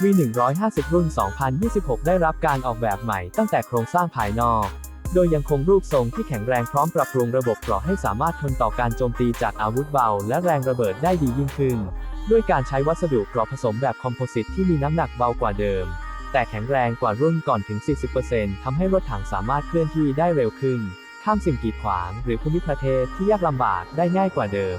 V150 รุ่น 2026 ได้รับการออกแบบใหม่ตั้งแต่โครงสร้างภายนอก โดยยังคงรูปทรงที่แข็งแรงพร้อมปรับปรุงระบบเกราะให้สามารถทนต่อการโจมตีจากอาวุธเบา และแรงระเบิดได้ดียิ่งขึ้น ด้วยการใช้วัสดุเกราะผสมแบบคอมโพสิตที่มีน้ำหนักเบากว่าเดิม แต่แข็งแรงกว่ารุ่นก่อนถึง 40%ทำให้รถถังสามารถเคลื่อนที่ได้เร็วขึ้น ข้ามสิ่งกีดขวาง หรือภูมิประเทศที่ยากลำบากได้ง่ายกว่าเดิม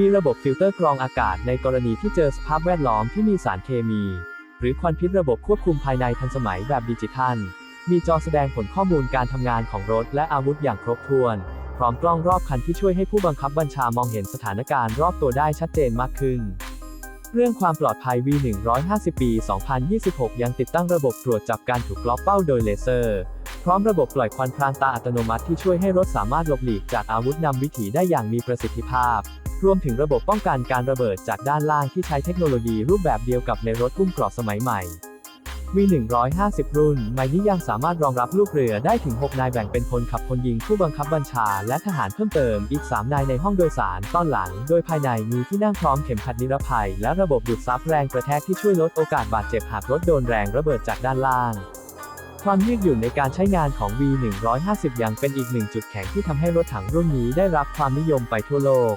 มีระบบฟิลเตอร์กรองอากาศในกรณีที่เจอสภาพแวดล้อมที่มีสารเคมี หรือควันพิษระบบควบคุมภายในทันสมัยแบบดิจิทัล มีจอแสดงผลข้อมูลการทำงานของรถและอาวุธอย่างครบถ้วน พร้อมกล้องรอบคันที่ช่วยให้ผู้บังคับบัญชามองเห็นสถานการณ์รอบตัวได้ชัดเจนมากขึ้น เรื่องความปลอดภัย V150 ปี 2026 ยังติดตั้งระบบตรวจจับการถูกล็อกเป้าโดยเลเซอร์ พร้อมระบบปล่อยควันพรางตาอัตโนมัติที่ช่วยให้รถสามารถหลบหลีกจากอาวุธนำวิถีได้อย่างมีประสิทธิภาพ รวมถึงระบบป้องกันการระเบิดจากด้านล่างที่ใช้เทคโนโลยีรูปแบบเดียวกับในรถพุ่มกราะสมัยใหม่ V150 รุ่น ใหม่นี้ยังสามารถรองรับลูกเรือได้ถึง 6 นายแบ่งเป็นคนขับคนยิงผู้บังคับบัญชา และทหารเพิ่มเติมอีก 3 นายในห้องโดยสารต้อนหลัง โดยภายในมีที่นั่งพร้อมเข็มขัดนิรภัย และระบบดูดซับแรงกระแทกที่ช่วยลดโอกาสบาดเจ็บหากรถโดนแรงระเบิดจากด้านล่าง ความยืดหยุ่นในการใช้งานของ V150 ยังเป็นอีกหนึ่งจุดแข็งที่ทำให้รถถังรุ่นนี้ได้รับความนิยมไปทั่วโลก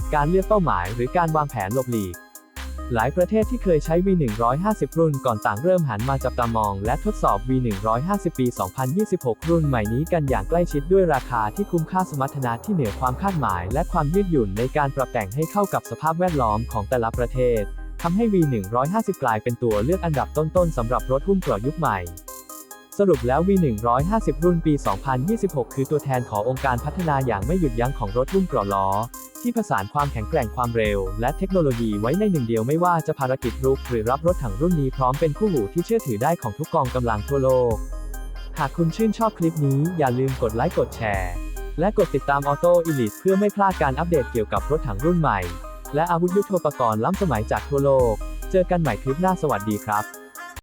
การเลือกเป้าหมายหรือการวางแผนหลบหลีก หลายประเทศที่เคยใช้ V150 รุ่นก่อนต่างเริ่มหันมาจับตามองและทดสอบ V150 ปี 2026 รุ่นใหม่นี้กันอย่างใกล้ชิดด้วยราคาที่คุ้มค่าสมรรถนะที่เหนือความคาดหมาย และความยืดหยุ่นในการปรับแต่งให้เข้ากับสภาพแวดล้อมของแต่ละประเทศทำให้ V150 กลายเป็นตัวเลือกอันดับต้นๆสำหรับรถหุ้มเกราะยุคใหม่ สรุปแล้ว V150 รุ่นปี 2026 คือตัวแทนขององค์การพัฒนาอย่างไม่หยุดยั้งของรถหุ้มกราะล้อ ที่ผสานความแข็งแกร่งความเร็ว และเทคโนโลยีไว้ในหนึ่งเดียวไม่ว่าจะภารกิจรุกหรือรับรถถังรุ่นนี้พร้อมเป็นคู่หูที่เชื่อถือได้ของทุกกองกำลังทั่วโลก หากคุณชื่นชอบคลิปนี้อย่าลืมกดไลค์กดแชร์ และกดติดตามออโต้อิลิทเพื่อไม่พลาดการอัปเดตเกี่ยวกับรถถังรุ่นใหม่ และอาวุธยุทโธปกรณ์ล้ำสมัยจากทั่วโลก เจอกันใหม่คลิปหน้าสวัสดีครับ